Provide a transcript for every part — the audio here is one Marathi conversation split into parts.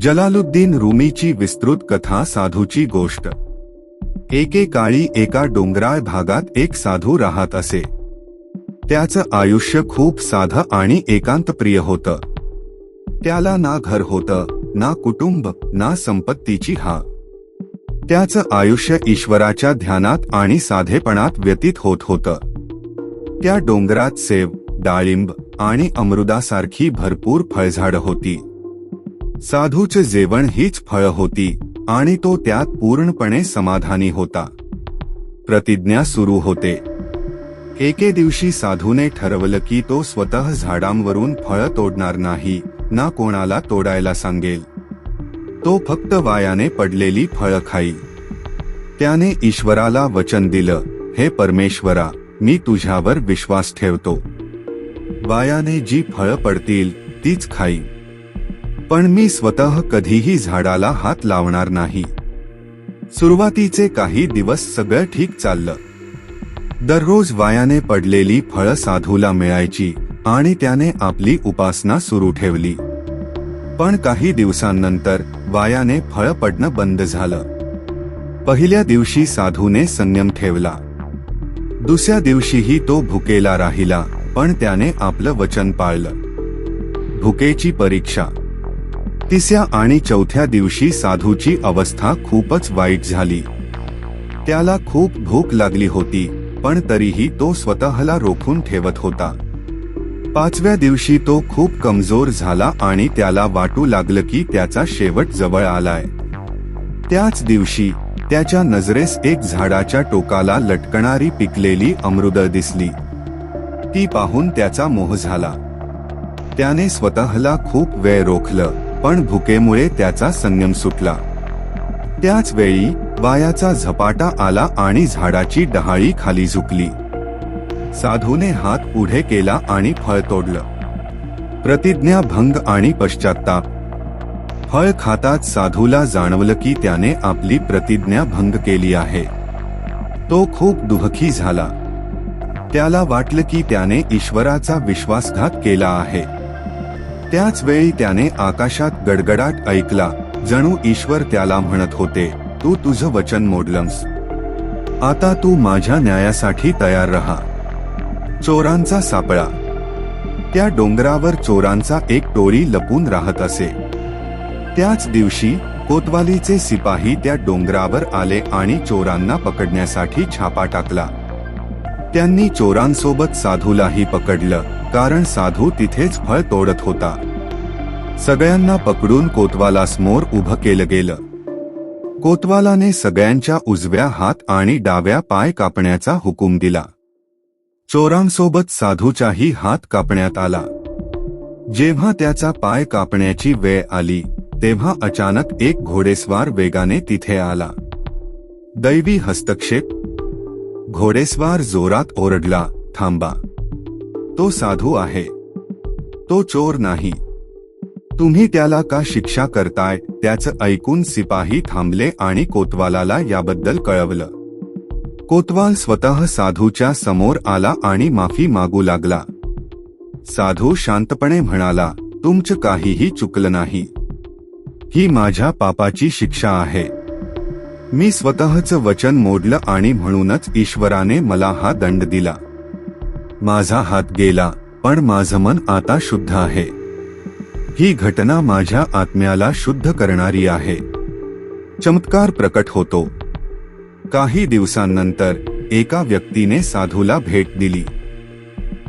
जलालुद्दीन रुमीची विस्तृत कथा साधूची गोष्ट. एकेकाळी एका डोंगराळ भागात एक साधू राहत असे. त्याचं आयुष्य खूप साधं आणि एकांतप्रिय होतं. त्याला ना घर होतं ना कुटुंब ना संपत्तीची हा त्याचं आयुष्य ईश्वराच्या ध्यानात आणि साधेपणात व्यतीत होत होतं. त्या डोंगरात सेव डाळिंब आणि अमृदासारखी भरपूर फळझाडं होती. साधूचे जेवण हीच फळं होती आणि तो त्यात पूर्णपणे समाधानी होता. प्रतिज्ञा सुरू होते. एके दिवशी साधूने ठरवलं की तो स्वतः झाडांवरून फळं तोडणार नाही ना कोणाला तोडायला सांगेल. तो फक्त वायाने पडलेली फळं खाई. त्याने ईश्वराला वचन दिलं हे परमेश्वरा मी तुझ्यावर विश्वास ठेवतो. वायाने जी फळं पडतील तीच खाई. पण मी स्वतः कधीही झाडाला हात लावणार नाही. सुरुवातीचे काही दिवस सगळं ठीक चाललं. दररोज वायाने पडलेली फळं साधूला मिळायची आणि त्याने आपली उपासना सुरू ठेवली. पण काही दिवसांनंतर वायाने फळं पडणं बंद झालं. पहिल्या दिवशी साधूने संयम ठेवला. दुसऱ्या दिवशीही तो भुकेला राहिला पण त्याने आपलं वचन पाळलं. भुकेची परीक्षा तिसऱ्या आणि चौथ्या दिवशी साधूची अवस्था खूपच वाईट झाली. त्याला खूप भूक लागली होती पण तरीही तो स्वतःला रोखून ठेवत होता. पाचव्या दिवशी तो खूप कमजोर झाला आणि त्याला वाटू लागलं की त्याचा शेवट जवळ आलाय. त्याच दिवशी त्याच्या नजरेस एक झाडाच्या टोकाला लटकणारी पिकलेली अमृद दिसली. ती पाहून त्याचा मोह झाला. त्याने स्वतःला खूप वेळ रोखलं. पण भुकेमुळे त्याचा संयम सुटला. त्याच वेळी वायाचा झपाटा आला आणि झाडाची डहाळी खाली झुकली. साधूने हात पुढे केला आणि फळ तोडलं. प्रतिज्ञा भंग आणि पश्चाताप फळ खातात साधूला जाणवलं की त्याने आपली प्रतिज्ञा भंग केली आहे. तो खूप दुःखी झाला. त्याला वाटलं की त्याने ईश्वराचा विश्वासघात केला आहे. त्याच वेळी त्याने आकाशात गडगडाट ऐकला. जणू ईश्वर त्याला म्हणत होते तू तुझं वचन मोडलंस. आता तू माझ्या न्यायासाठी तयार राहा. चोरांचा सापळा. त्या डोंगरावर चोरांचा एक टोळी लपून राहत असे. त्याच दिवशी कोतवालीचे सिपाही त्या डोंगरावर आले आणि चोरांना पकडण्यासाठी छापा टाकला. त्यांनी चोरांसोबत साधूलाही पकडलं. कारण साधू तिथेच फळ तोडत होता. सगळ्यांना पकडून कोतवाला समोर उभं केलं गेलं. कोतवालाने सगळ्यांच्या उजव्या हात आणि डाव्या पाय कापण्याचा हुकूम दिला. चोरांसोबत साधूचाही हात कापण्यात आला. जेव्हा त्याचा पाय कापण्याची वेळ आली तेव्हा अचानक एक घोडेस्वार वेगाने तिथे आला. दैवी हस्तक्षेप. घोडेस्वार जोरात ओरडला थांबा. तो साधू आहे. तो चोर नाही. तुम्ही त्याला का शिक्षा करताय? त्याचं ऐकून सिपाही थांबले आणि कोतवालाला याबद्दल कळवलं. कोतवाल स्वतः साधूच्या समोर आला आणि माफी मागू लागला. साधू शांतपणे म्हणाला तुमचं काहीही चुकलं नाही. ही माझ्या पापाची शिक्षा आहे. मी स्वतःचं वचन मोडलं आणि म्हणूनच ईश्वराने मला हा दंड दिला. माझा हात गेला पण माझं मन आता शुद्ध आहे. ही घटना माझ्या आत्म्याला शुद्ध करणारी आहे. चमत्कार प्रकट होतो. काही दिवसांनंतर एका व्यक्तीने साधूला भेट दिली.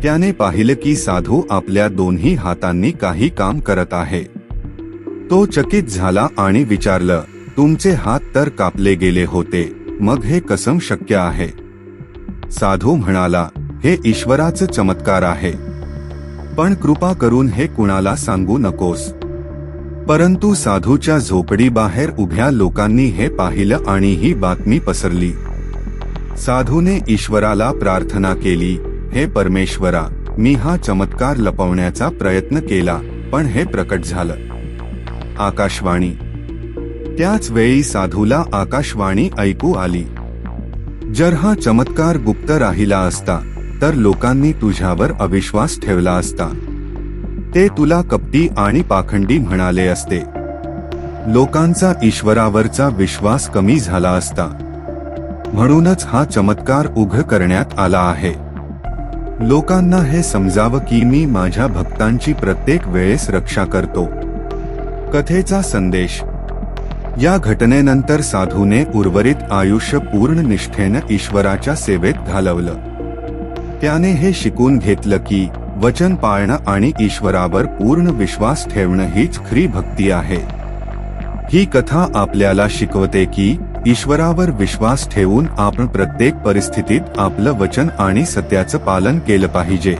त्याने पाहिलं की साधू आपल्या दोन्ही हातांनी काही काम करत आहे. तो चकित झाला आणि विचारलं तुमचे हात तर कापले गेले होते मग हे कसम शक्य आहे? साधू म्हणाला हे ईश्वराचं चमत्कार आहे. पण कृपा करून हे कुणाला सांगू नकोस. परंतु साधूच्या झोपडीबाहेर उभ्या लोकांनी हे पाहिलं आणि ही बातमी पसरली. साधूने ईश्वराला प्रार्थना केली हे परमेश्वरा मी हा चमत्कार लपवण्याचा प्रयत्न केला पण हे प्रकट झालं. आकाशवाणी. त्याच वेळी साधूला आकाशवाणी ऐकू आली. जर हा चमत्कार गुप्त राहिला असता तर लोकांनी तुझ्यावर अविश्वास ठेवला असता. ते तुला कपटी आणि पाखंडी म्हणाले असते. लोकांचा ईश्वरावरचा विश्वास कमी झाला असता. म्हणूनच हा चमत्कार उघ करण्यात आला आहे. लोकांना हे समजावं की मी माझ्या भक्तांची प्रत्येक वेळेस रक्षा करतो. कथेचा संदेश. या घटनेनंतर साधूने उर्वरित आयुष्य पूर्ण निष्ठेनं ईश्वराच्या सेवेत घालवलं. त्याने हे शिकून घेतलं की वचन पाळणं आणि ईश्वरावर पूर्ण विश्वास ठेवणं हीच खरी भक्ती आहे. ही कथा आपल्याला शिकवते की ईश्वरावर विश्वास ठेवून आपण प्रत्येक परिस्थितीत आपलं वचन आणि सत्याचं पालन केलं पाहिजे.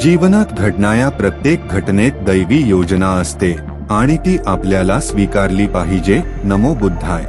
जीवनात घडणाऱ्या प्रत्येक घटनेत दैवी योजना असते आणि ती आपल्याला स्वीकारली पाहिजे नमो बुद्धाय.